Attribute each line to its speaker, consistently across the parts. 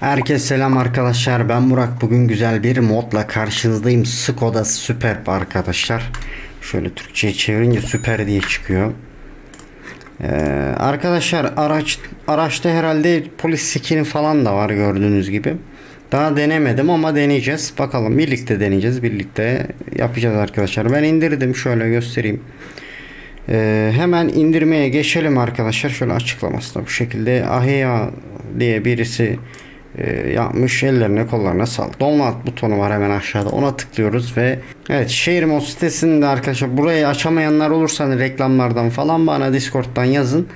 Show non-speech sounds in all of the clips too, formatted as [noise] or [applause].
Speaker 1: Herkese selam arkadaşlar. Ben Burak. Bugün güzel bir modla karşınızdayım. Skoda Superb arkadaşlar. Şöyle Türkçe'ye çevirince süper diye çıkıyor. Ee, arkadaşlar araç araçta herhalde polis skini falan da var gördüğünüz gibi. Daha denemedim ama deneyeceğiz. Bakalım birlikte deneyeceğiz. Birlikte yapacağız arkadaşlar. Ben indirdim. Şöyle göstereyim. Ee, hemen indirmeye geçelim arkadaşlar. Şöyle açıklaması da bu şekilde. Ahia diye birisi e, yapmış. Ellerine kollarına sağlık. Download butonu var hemen aşağıda. Ona tıklıyoruz ve evet şehir mod sitesinde arkadaşlar burayı açamayanlar olursa hani reklamlardan falan bana Discord'dan yazın.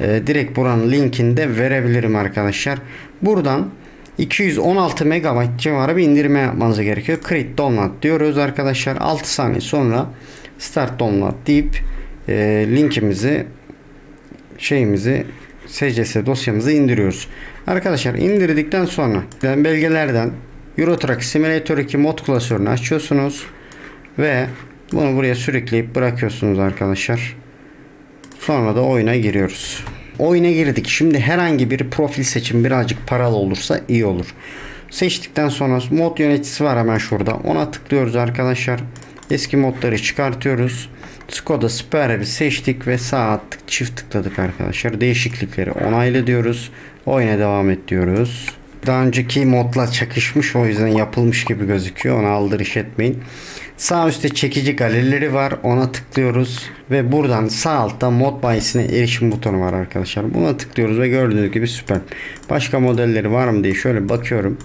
Speaker 1: Ee, direkt buranın linkini de verebilirim arkadaşlar. Buradan 216 MB civarı bir indirme yapmanız gerekiyor. Create download diyoruz arkadaşlar. 6 saniye sonra start download deyip e, linkimizi şeyimizi SCS dosyamızı indiriyoruz. Arkadaşlar indirdikten sonra belgelerden Euro Truck Simulator 2 mod klasörünü açıyorsunuz ve bunu buraya sürükleyip bırakıyorsunuz arkadaşlar. Sonra da oyuna giriyoruz. Oyuna girdik. Şimdi herhangi bir profil seçim birazcık paralı olursa iyi olur. Seçtikten sonra mod yöneticisi var hemen şurada. Ona tıklıyoruz arkadaşlar. Eski modları çıkartıyoruz. Skoda Superb'i seçtik ve sağ attık, çift tıkladık arkadaşlar. Değişiklikleri onaylı diyoruz. Oyuna devam et diyoruz. Daha önceki modla çakışmış o yüzden yapılmış gibi gözüküyor. Ona aldırış etmeyin. Sağ üstte çekici galerileri var. Ona tıklıyoruz ve buradan sağ altta mod bayisine erişim butonu var arkadaşlar. Buna tıklıyoruz ve gördüğünüz gibi süper. Başka modelleri var mı diye şöyle bakıyorum.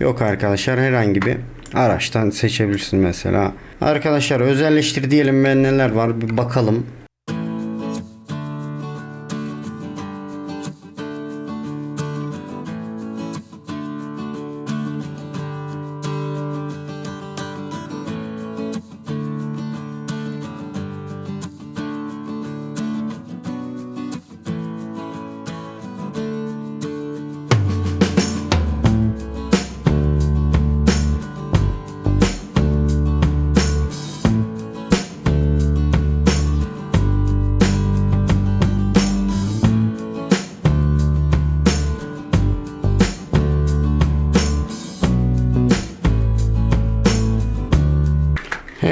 Speaker 1: Yok arkadaşlar herhangi bir araçtan seçebilirsin mesela. Arkadaşlar özelleştir diyelim ve neler var bir bakalım.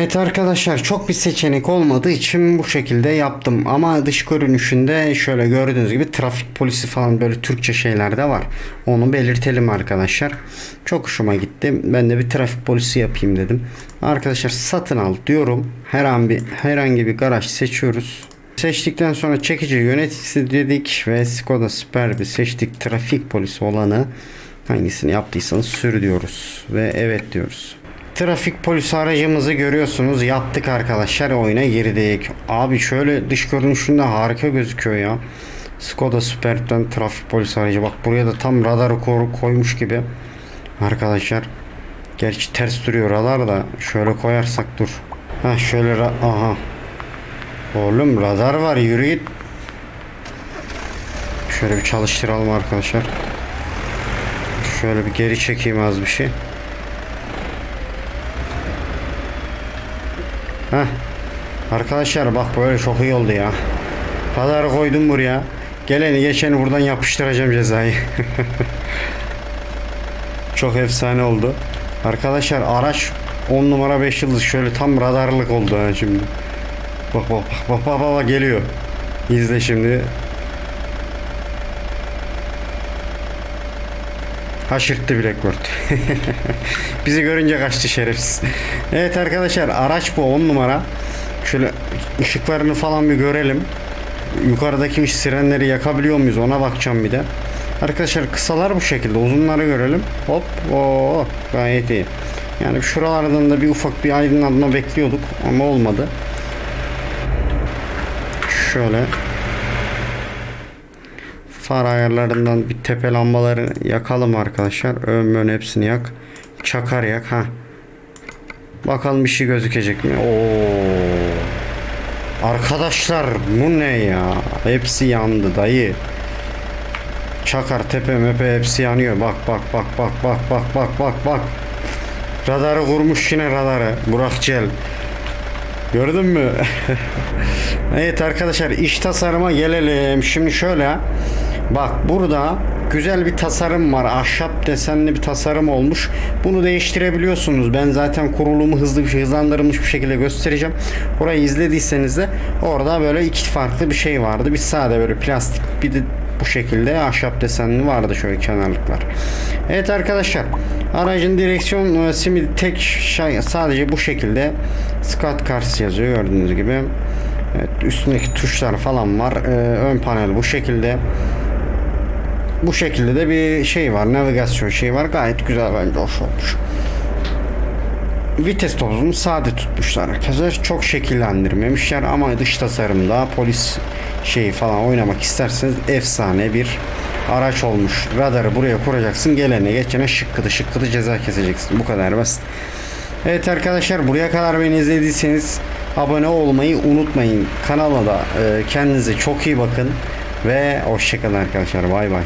Speaker 1: Evet arkadaşlar çok bir seçenek olmadığı için bu şekilde yaptım. Ama dış görünüşünde şöyle gördüğünüz gibi trafik polisi falan böyle Türkçe şeyler de var. Onu belirtelim arkadaşlar. Çok hoşuma gitti. Ben de bir trafik polisi yapayım dedim. Arkadaşlar satın al diyorum. Herhangi bir, herhangi bir garaj seçiyoruz. Seçtikten sonra çekici yöneticisi dedik ve Skoda Superb'i seçtik. Trafik polisi olanı hangisini yaptıysanız sür diyoruz ve evet diyoruz. Trafik polisi aracımızı görüyorsunuz. Yaptık arkadaşlar. Oyuna girdik. Abi şöyle dış görünüşünde harika gözüküyor ya. Skoda Superb'den trafik polisi aracı. Bak buraya da tam radarı koru koymuş gibi. Arkadaşlar. Gerçi ters duruyor radar da. Şöyle koyarsak dur. Ha şöyle aha. Oğlum radar var yürü git. Şöyle bir çalıştıralım arkadaşlar. Şöyle bir geri çekeyim az bir şey. Heh. Arkadaşlar bak böyle çok iyi oldu ya. Radarı koydum buraya. Geleni geçeni buradan yapıştıracağım cezayı. [laughs] çok efsane oldu. Arkadaşlar araç 10 numara 5 yıldız şöyle tam radarlık oldu ha şimdi. Bak bak bak bak, bak, bak geliyor. İzle şimdi. Haşırttı Blackbird. [laughs] Bizi görünce kaçtı şerefsiz. Evet arkadaşlar araç bu 10 numara. Şöyle ışıklarını falan bir görelim. Yukarıdaki sirenleri yakabiliyor muyuz ona bakacağım bir de. Arkadaşlar kısalar bu şekilde uzunları görelim. Hop o gayet iyi. Yani şuralardan da bir ufak bir aydınlatma bekliyorduk ama olmadı. Şöyle far ayarlarından bir tepe lambaları yakalım arkadaşlar. Ön ön hepsini yak. Çakar yak. ha. Bakalım bir şey gözükecek mi? Oo. Arkadaşlar bu ne ya? Hepsi yandı dayı. Çakar tepe mepe hepsi yanıyor. Bak bak bak bak bak bak bak bak bak. Radarı kurmuş yine radarı. Burak Cel. Gördün mü? [laughs] evet arkadaşlar iş tasarıma gelelim. Şimdi şöyle Bak burada güzel bir tasarım var. Ahşap desenli bir tasarım olmuş. Bunu değiştirebiliyorsunuz. Ben zaten kurulumu hızlı bir şey, hızlandırılmış bir şekilde göstereceğim. Orayı izlediyseniz de orada böyle iki farklı bir şey vardı. Bir sade böyle plastik bir de bu şekilde ahşap desenli vardı şöyle kenarlıklar. Evet arkadaşlar aracın direksiyon e, simidi tek şey sadece bu şekilde Scott Cars yazıyor gördüğünüz gibi. Evet, üstündeki tuşlar falan var. Ee, ön panel bu şekilde. Bu şekilde de bir şey var. Navigasyon şey var. Gayet güzel bence hoş olmuş. Vites tozunu sade tutmuşlar arkadaşlar. Çok şekillendirmemişler ama dış tasarımda polis şeyi falan oynamak isterseniz efsane bir araç olmuş. Radarı buraya kuracaksın. Gelene geçene şıkkıdı şıkkıdı ceza keseceksin. Bu kadar basit. Evet arkadaşlar buraya kadar beni izlediyseniz abone olmayı unutmayın. Kanala da e, kendinize çok iyi bakın ve hoşçakalın arkadaşlar. Bay bay.